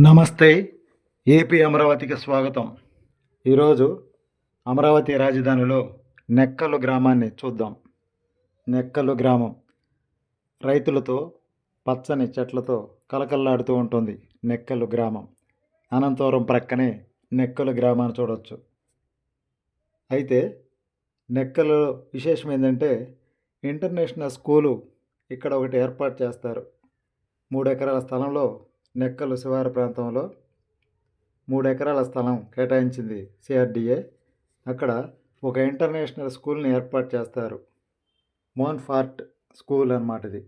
నమస్తే ఏపీ అమరావతికి స్వాగతం. ఈరోజు అమరావతి రాజధానిలో నెక్కలు గ్రామాన్ని చూద్దాం. నెక్కలు గ్రామం. రైతులతో పచ్చని చెట్లతో కలకల్లాడుతూ ఉంటుంది నెక్కలు గ్రామం. అనంతపురం ప్రక్కనే నెక్కలు గ్రామాన్ని చూడవచ్చు అయితే నెక్కలు విశేషం ఏంటంటే ఇంటర్నేషనల్ స్కూలు ఇక్కడ ఒకటి ఏర్పాటు చేస్తారు. మూడు ఎకరాల స్థలంలో నెక్కలు శివారు ప్రాంతంలో మూడు ఎకరాల స్థలం కేటాయించింది సిఆర్డిఏ. అక్కడ ఒక ఇంటర్నేషనల్ స్కూల్ని ఏర్పాటు చేస్తారు. మోన్ ఫార్ట్ స్కూల్ అనమాట ఇది.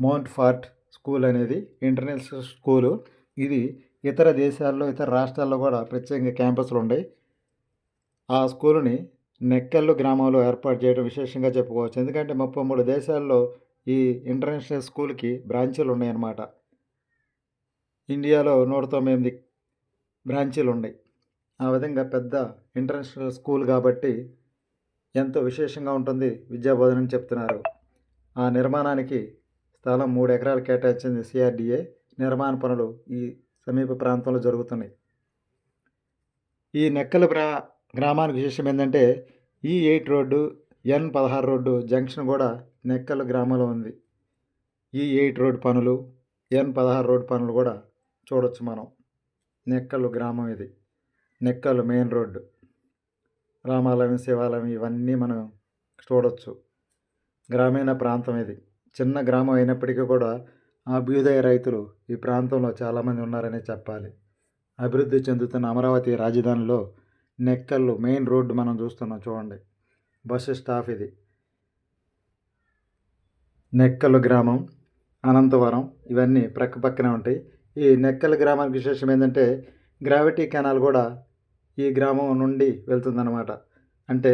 మోంట్ ఫార్ట్ స్కూల్ అనేది ఇంటర్నేషనల్ స్కూలు. ఇది ఇతర దేశాల్లో ఇతర రాష్ట్రాల్లో కూడా ప్రత్యేకంగా క్యాంపస్లు ఉన్నాయి ఆ స్కూలుని నెక్కల్లు గ్రామంలో ఏర్పాటు చేయడం విశేషంగా చెప్పుకోవచ్చు. ఎందుకంటే ముప్పై మూడు దేశాల్లో ఈ ఇంటర్నేషనల్ స్కూల్కి బ్రాంచీలు ఉన్నాయన్నమాట. ఇండియాలో నూట తొమ్మిది బ్రాంచీలు ఉన్నాయి ఆ విధంగా పెద్ద ఇంటర్నేషనల్ స్కూల్ కాబట్టి ఎంతో విశేషంగా ఉంటుంది విద్యాబోధన అని చెప్తున్నారు. ఆ నిర్మాణానికి స్థలం మూడు ఎకరాలు కేటాయించింది సిఆర్డిఏ. నిర్మాణ పనులు ఈ సమీప ప్రాంతంలో జరుగుతున్నాయి. ఈ నెక్కల ప్రా గ్రామానికి విశేషం ఏంటంటే ఈ ఎయిట్ రోడ్డు ఎన్ పదహారు రోడ్డు జంక్షన్ కూడా నెక్కల గ్రామంలో ఉంది. ఈ ఎయిట్ రోడ్ పనులు ఎన్ పదహారు రోడ్ పనులు కూడా చూడొచ్చు మనం. నెక్కలు గ్రామం ఇది. నెక్కలు మెయిన్ రోడ్డు రామాలయం శివాలయం ఇవన్నీ మనం చూడొచ్చు. గ్రామీణ ప్రాంతం ఇది. చిన్న గ్రామం అయినప్పటికీ కూడా అభ్యుదయ రైతులు ఈ ప్రాంతంలో చాలామంది ఉన్నారనే చెప్పాలి. అభివృద్ధి చెందుతున్న అమరావతి రాజధానిలో నెక్కల్లు మెయిన్ రోడ్డు మనం చూస్తున్నాం చూడండి. బస్సు స్టాఫ్ ఇది. నెక్కలు గ్రామం అనంతవరం ఇవన్నీ ప్రక్క పక్కనే ఉంటాయి. ఈ నెక్కల గ్రామానికి విశేషం ఏంటంటే గ్రావిటీ కెనాల్ కూడా ఈ గ్రామం నుండి వెళ్తుందన్నమాట. అంటే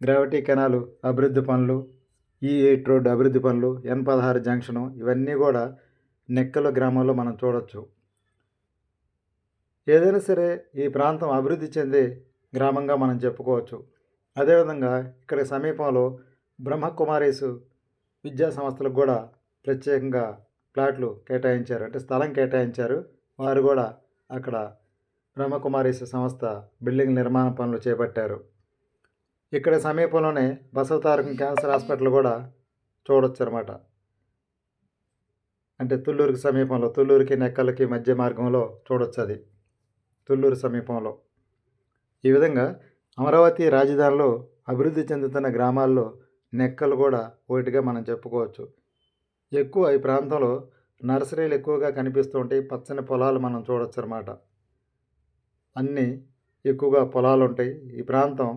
గ్రావిటీ కెనాల్ అభివృద్ధి పనులు ఈ ఎయిట్ రోడ్ అభివృద్ధి పనులు ఎన్ పదహారు జంక్షను ఇవన్నీ కూడా నెక్కల గ్రామంలో మనం చూడొచ్చు. ఏదైనా సరే ఈ ప్రాంతం అభివృద్ధి చెందే గ్రామంగా మనం చెప్పుకోవచ్చు. అదేవిధంగా ఇక్కడ సమీపంలో బ్రహ్మకుమారీసు విద్యా సంస్థలకు కూడా ప్రత్యేకంగా ప్లాట్లు కేటాయించారు. అంటే స్థలం కేటాయించారు. వారు కూడా అక్కడ బ్రహ్మకుమారి సంస్థ బిల్డింగ్ నిర్మాణ పనులు చేపట్టారు. ఇక్కడ సమీపంలోనే బసవతారకం క్యాన్సర్ హాస్పిటల్ కూడా చూడొచ్చు అనమాట అంటే తుళ్ళూరుకి సమీపంలో తుళ్ళూరుకి నెక్కలకి మధ్య మార్గంలో చూడొచ్చు అది తుళ్ళూరు సమీపంలో. ఈ విధంగా అమరావతి రాజధానిలో అభివృద్ధి చెందుతున్న గ్రామాల్లో నెక్కలు కూడా ఒకటిగా మనం చెప్పుకోవచ్చు. ఎక్కువ ఈ ప్రాంతంలో నర్సరీలు ఎక్కువగా కనిపిస్తూ ఉంటాయి పచ్చని పొలాలు మనం చూడొచ్చు అనమాట అన్నీ ఎక్కువగా పొలాలు ఉంటాయి. ఈ ప్రాంతం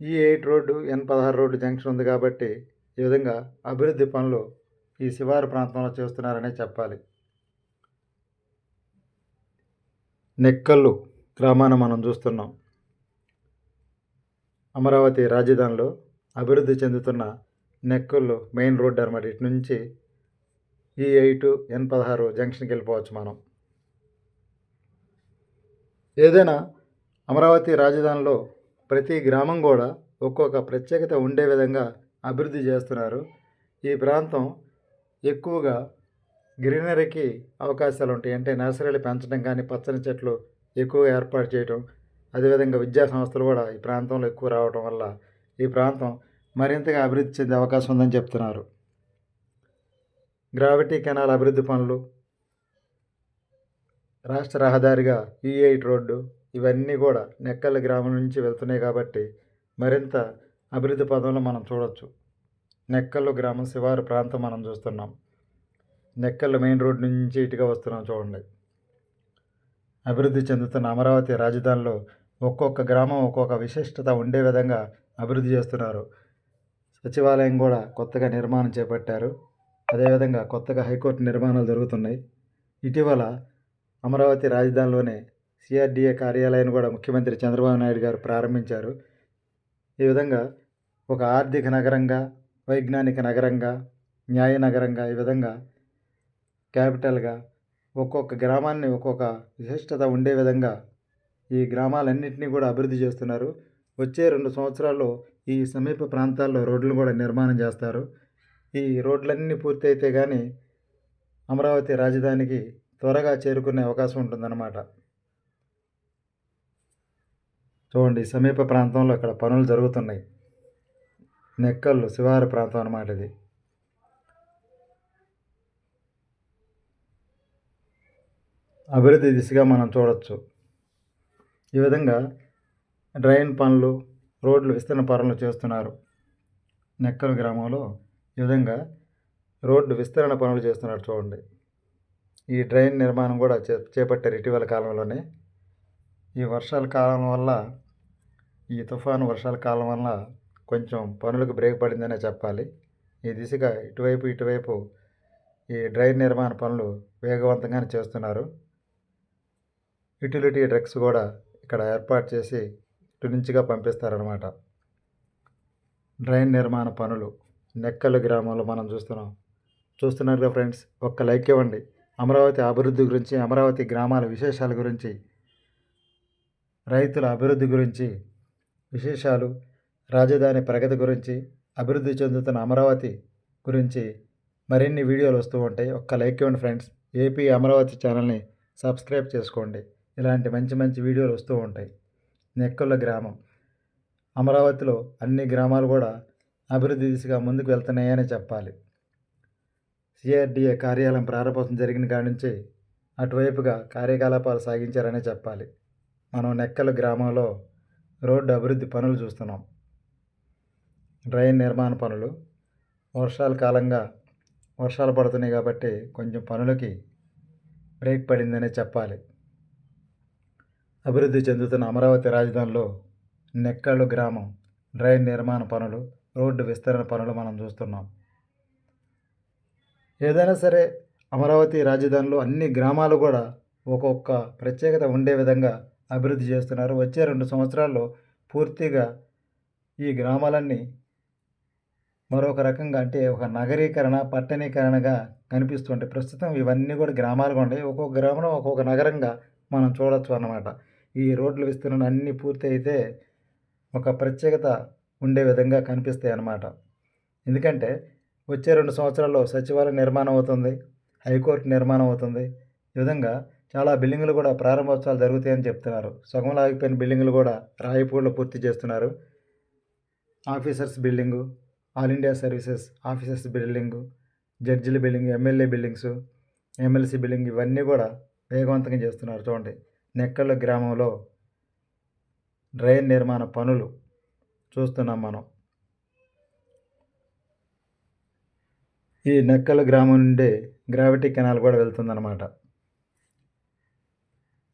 ఈ ఎయిట్ రోడ్డు ఎన్ పదహారు రోడ్డు జంక్షన్ ఉంది కాబట్టి ఈ విధంగా అభివృద్ధి పనులు ఈ శివారు ప్రాంతంలో చేస్తున్నారనే చెప్పాలి. నెక్కల్లు గ్రామాన్ని మనం చూస్తున్నాం. అమరావతి రాజధానిలో అభివృద్ధి చెందుతున్న నెక్కల్లు మెయిన్ రోడ్ అనమాట ఇటు నుంచి ఈ ఎయిట్ ఎన్ పదహారు జంక్షన్కి వెళ్ళిపోవచ్చు మనం. ఏదైనా అమరావతి రాజధానిలో ప్రతి గ్రామం కూడా ఒక్కొక్క ప్రత్యేకత ఉండే విధంగా అభివృద్ధి చేస్తున్నారు. ఈ ప్రాంతం ఎక్కువగా గ్రీనరీకి అవకాశాలు ఉంటాయి. అంటే నర్సరీలు పెంచడం కానీ పచ్చని చెట్లు ఎక్కువగా ఏర్పాటు చేయడం అదేవిధంగా విద్యా సంస్థలు కూడా ఈ ప్రాంతంలో ఎక్కువ రావడం వల్ల ఈ ప్రాంతం మరింతగా అభివృద్ధి చెందే అవకాశం ఉందని చెప్తున్నారు. గ్రావిటీ కెనాల్ అభివృద్ధి పనులు రాష్ట్ర రహదారిగా ఈ ఎయిట్ రోడ్డు ఇవన్నీ కూడా నెక్కల గ్రామం నుంచి వెళ్తున్నాయి కాబట్టి మరింత అభివృద్ధి పదంలో మనం చూడవచ్చు నెక్కల్లు గ్రామం శివారు ప్రాంతం మనం చూస్తున్నాం. నెక్కల్ మెయిన్ రోడ్ నుంచి ఇటుగా వస్తున్నాం చూడండి. అభివృద్ధి చెందుతున్న అమరావతి రాజధానిలో ఒక్కొక్క గ్రామం ఒక్కొక్క విశిష్టత ఉండే విధంగా అభివృద్ధి చేస్తున్నారు. సచివాలయం కూడా కొత్తగా నిర్మాణం చేపట్టారు. అదేవిధంగా కొత్తగా హైకోర్టు నిర్మాణాలు జరుగుతున్నాయి. ఇటీవల అమరావతి రాజధానిలోనే సిఆర్డిఏ కార్యాలయాన్ని కూడా ముఖ్యమంత్రి చంద్రబాబు నాయుడు గారు ప్రారంభించారు. ఈ విధంగా ఒక ఆర్థిక నగరంగా వైజ్ఞానిక నగరంగా న్యాయ నగరంగా ఈ విధంగా క్యాపిటల్గా ఒక్కొక్క గ్రామాన్ని ఒక్కొక్క విశిష్టత ఉండే విధంగా ఈ గ్రామాలన్నింటినీ కూడా అభివృద్ధి చేస్తున్నారు. వచ్చే రెండు సంవత్సరాల్లో ఈ సమీప ప్రాంతాల్లో రోడ్లు కూడా నిర్మాణం చేస్తారు. ఈ రోడ్లన్నీ పూర్తయితే కానీ అమరావతి రాజధానికి త్వరగా చేరుకునే అవకాశం ఉంటుందన్నమాట. చూడండి సమీప ప్రాంతంలో ఇక్కడ పనులు జరుగుతున్నాయి. నెక్కల్లు శివారు ప్రాంతం అన్నమాట ఇది. అభివృద్ధి దిశగా మనం చూడవచ్చు ఈ విధంగా డ్రైన్ పనులు రోడ్లు విస్తరణ పనులు చేస్తున్నారు. నెక్కల గ్రామంలో ఈ విధంగా రోడ్డు విస్తరణ పనులు చేస్తున్నారు చూడండి. ఈ డ్రైన్ నిర్మాణం కూడా చే చేపట్టారు ఇటీవల కాలంలోనే. ఈ వర్షాల కాలం వల్ల ఈ తుఫాను వర్షాల కాలం వల్ల కొంచెం పనులకు బ్రేక్ పడిందనే చెప్పాలి. ఈ దిశగా ఇటువైపు ఇటువైపు ఈ డ్రైన్ నిర్మాణ పనులు వేగవంతంగానే చేస్తున్నారు. యుటిలిటీ డ్రగ్స్ కూడా ఇక్కడ ఏర్పాటు చేసి గురించిగా నుంచిగా పంపిస్తారనమాట డ్రైన్ నిర్మాణ పనులు నెక్కల గ్రామంలో మనం చూస్తున్నాం. చూస్తున్నారుగా ఫ్రెండ్స్? ఒక్క లైక్ ఇవ్వండి. అమరావతి అభివృద్ధి గురించి అమరావతి గ్రామాల విశేషాల గురించి రైతుల అభివృద్ధి గురించి విశేషాలు రాజధాని ప్రగతి గురించి అభివృద్ధి చెందుతున్న అమరావతి గురించి మరిన్ని వీడియోలు వస్తూ ఉంటాయి. ఒక్క లైక్ ఇవ్వండి ఫ్రెండ్స్. ఏపీ అమరావతి ఛానల్ని సబ్స్క్రైబ్ చేసుకోండి. ఇలాంటి మంచి మంచి వీడియోలు వస్తూ ఉంటాయి. నెక్కొల్ల గ్రామం. అమరావతిలో అన్ని గ్రామాలు కూడా అభివృద్ధి దిశగా ముందుకు వెళ్తున్నాయని చెప్పాలి. సిఆర్డిఏ కార్యాలయం ప్రారంభోత్సవం జరిగిన కాడి నుంచి అటువైపుగా కార్యకలాపాలు సాగించారనే చెప్పాలి. మనం నెక్కల గ్రామంలో రోడ్డు అభివృద్ధి పనులు చూస్తున్నాం. డ్రైన్ నిర్మాణ పనులు వర్షాల కాలంగా వర్షాలు పడుతున్నాయి కాబట్టి కొంచెం పనులకి బ్రేక్ పడిందనే చెప్పాలి. అభివృద్ధి చెందుతున్న అమరావతి రాజధానిలో నెక్కళ్ళు గ్రామం డ్రైన్ నిర్మాణ పనులు రోడ్డు విస్తరణ పనులు మనం చూస్తున్నాం. ఏదైనా సరే అమరావతి రాజధానిలో అన్ని గ్రామాలు కూడా ఒక్కొక్క ప్రత్యేకత ఉండే విధంగా అభివృద్ధి చేస్తున్నారు. వచ్చే రెండు సంవత్సరాల్లో పూర్తిగా ఈ గ్రామాలన్నీ మరొక రకంగా అంటే ఒక నగరీకరణ పట్టణీకరణగా కనిపిస్తుంటాయి ప్రస్తుతం ఇవన్నీ కూడా గ్రామాలుగా ఉంటాయి ఒక్కొక్క గ్రామంలో ఒక్కొక్క నగరంగా మనం చూడొచ్చు అన్నమాట. ఈ రోడ్ల విస్తరణ అన్నీ పూర్తి అయితే ఒక ప్రత్యేకత ఉండే విధంగా కనిపిస్తాయి అన్నమాట. ఎందుకంటే వచ్చే రెండు సంవత్సరాల్లో సచివాలయం నిర్మాణం అవుతుంది హైకోర్టు నిర్మాణం అవుతుంది. ఈ విధంగా చాలా బిల్డింగులు కూడా ప్రారంభోత్సవాలు జరుగుతాయని చెప్తున్నారు. సగంలో ఆగిపోయిన బిల్డింగులు కూడా రాయపూడిలో పూర్తి చేస్తున్నారు. Officers building all India services officers building జడ్జిల building MLA buildings MLC building ఇవన్నీ కూడా వేగవంతంగా చేస్తున్నారు చూడండి. నెక్కళ్ళ గ్రామంలో డ్రైన్ నిర్మాణ పనులు చూస్తున్నాం మనం. ఈ నెక్కల గ్రామం నుండి గ్రావిటీ కెనాల్ కూడా వెళ్తుందన్నమాట.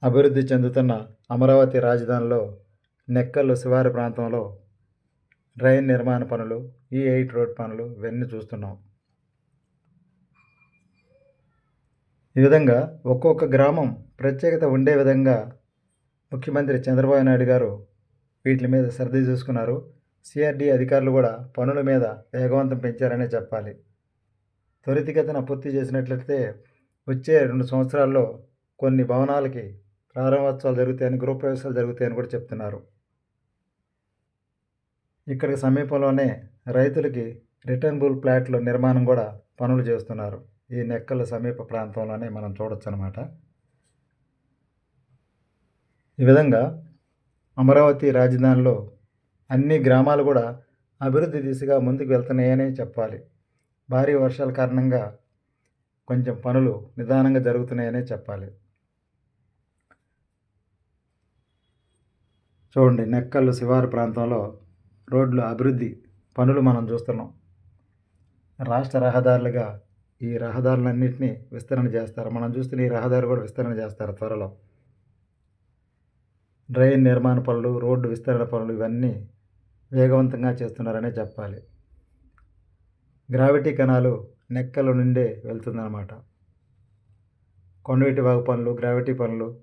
అభివృద్ధి చెందుతున్న అమరావతి రాజధానిలో నెక్కల్లు శివారు ప్రాంతంలో డ్రైన్ నిర్మాణ పనులు ఈ ఎయిట్ రోడ్ పనులు ఇవన్నీ చూస్తున్నాం. ఈ విధంగా ఒక్కొక్క గ్రామం ప్రత్యేకత ఉండే విధంగా ముఖ్యమంత్రి చంద్రబాబు నాయుడు గారు వీటి మీద శ్రద్ధ చూసుకున్నారు. సిఆర్డి అధికారులు కూడా పనుల మీద వేగవంతం పెంచారనే చెప్పాలి. త్వరితగతిన పూర్తి చేసినట్లయితే వచ్చే రెండు సంవత్సరాల్లో కొన్ని భవనాలకి ప్రారంభోత్సవాలు జరుగుతాయని గృహప్రవేశాలు జరుగుతాయని కూడా చెప్తున్నారు. ఇక్కడికి సమీపంలోనే రైతులకి రిటర్నబుల్ ప్లాట్ల నిర్మాణం కూడా పనులు చేస్తున్నారు. ఈ నెక్కల సమీప ప్రాంతంలోనే మనం చూడొచ్చు అనమాట ఈ విధంగా అమరావతి రాజధానిలో అన్ని గ్రామాలు కూడా అభివృద్ధి దిశగా ముందుకు వెళ్తున్నాయని చెప్పాలి. భారీ వర్షాల కారణంగా కొంచెం పనులు నిదానంగా జరుగుతున్నాయనే చెప్పాలి. చూడండి నెక్కల్లు శివారు ప్రాంతంలో రోడ్లు అభివృద్ధి పనులు మనం చూస్తున్నాం. రాష్ట్ర రహదారులుగా ఈ రహదారులన్నింటినీ విస్తరణ చేస్తారు. మనం చూస్తున్న ఈ రహదారి కూడా విస్తరణ చేస్తారు త్వరలో. డ్రైన్ నిర్మాణ పనులు రోడ్డు విస్తరణ పనులు ఇవన్నీ వేగవంతంగా చేస్తున్నారనే చెప్పాలి. గ్రావిటీ కణాలు నెక్కల నుండే వెళ్తుందన్నమాట. కొండవీటి వాగు పనులు గ్రావిటీ పనులు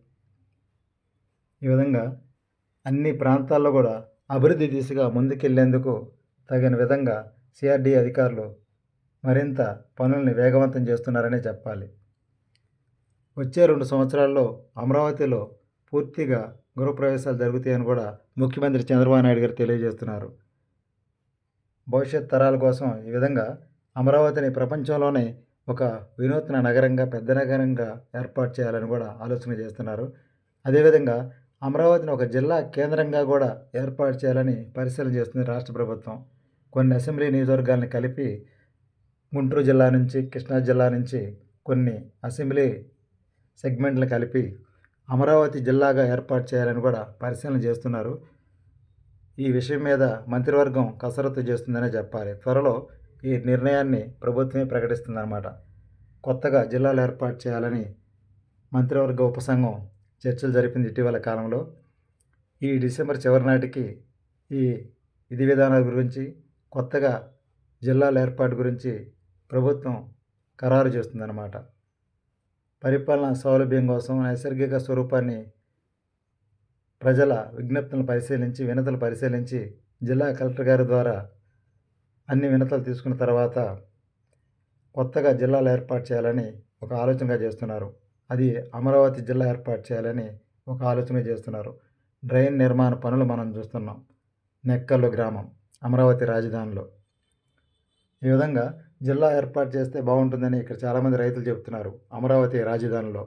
ఈ విధంగా అన్ని ప్రాంతాల్లో కూడా అభివృద్ధి దిశగా ముందుకెళ్ళేందుకు తగిన విధంగా సిఆర్డీ అధికారులు మరింత పనుల్ని వేగవంతం చేస్తున్నారనే చెప్పాలి. వచ్చే రెండు సంవత్సరాల్లో అమరావతిలో పూర్తిగా గృహప్రవేశాలు జరుగుతాయని కూడా ముఖ్యమంత్రి చంద్రబాబు నాయుడు గారు తెలియజేస్తున్నారు. భవిష్యత్ తరాల కోసం ఈ విధంగా అమరావతిని ప్రపంచంలోనే ఒక వినూత్న నగరంగా పెద్ద నగరంగా ఏర్పాటు చేయాలని కూడా ఆలోచన చేస్తున్నారు. అదేవిధంగా అమరావతిని ఒక జిల్లా కేంద్రంగా కూడా ఏర్పాటు చేయాలని పరిశీలన చేస్తుంది రాష్ట్ర ప్రభుత్వం. కొన్ని అసెంబ్లీ నియోజకవర్గాలను కలిపి గుంటూరు జిల్లా నుంచి కృష్ణా జిల్లా నుంచి కొన్ని అసెంబ్లీ సెగ్మెంట్లు కలిపి అమరావతి జిల్లాగా ఏర్పాటు చేయాలని కూడా పరిశీలన చేస్తున్నారు. ఈ విషయం మీద మంత్రివర్గం కసరత్తు చేస్తుందనే చెప్పాలి. త్వరలో ఈ నిర్ణయాన్ని ప్రభుత్వమే ప్రకటిస్తుందన్నమాట. కొత్తగా జిల్లాలు ఏర్పాటు చేయాలని మంత్రివర్గ ఉపసంఘం చర్చలు జరిపింది ఇటీవల కాలంలో. ఈ డిసెంబర్ చివరి నాటికి ఈ విధి విధానాల గురించి కొత్తగా జిల్లాల ఏర్పాటు గురించి ప్రభుత్వం ఖరారు చేస్తుందన్నమాట. పరిపాలన సౌలభ్యం కోసం నైసర్గిక స్వరూపాన్ని ప్రజల విజ్ఞప్తులను పరిశీలించి వినతులు పరిశీలించి జిల్లా కలెక్టర్ గారి ద్వారా అన్ని వినతులు తీసుకున్న తర్వాత కొత్తగా జిల్లాలు ఏర్పాటు చేయాలని ఒక ఆలోచనగా చేస్తున్నారు. అది అమరావతి జిల్లా ఏర్పాటు చేయాలని ఒక ఆలోచన చేస్తున్నారు. డ్రైన్ నిర్మాణ పనులు మనం చూస్తున్నాం. నెక్కల్లు గ్రామం అమరావతి రాజధానిలో. ఈ విధంగా జిల్లా ఏర్పాటు చేస్తే బాగుంటుందని ఇక్కడ చాలామంది రైతులు చెబుతున్నారు అమరావతి రాజధానిలో.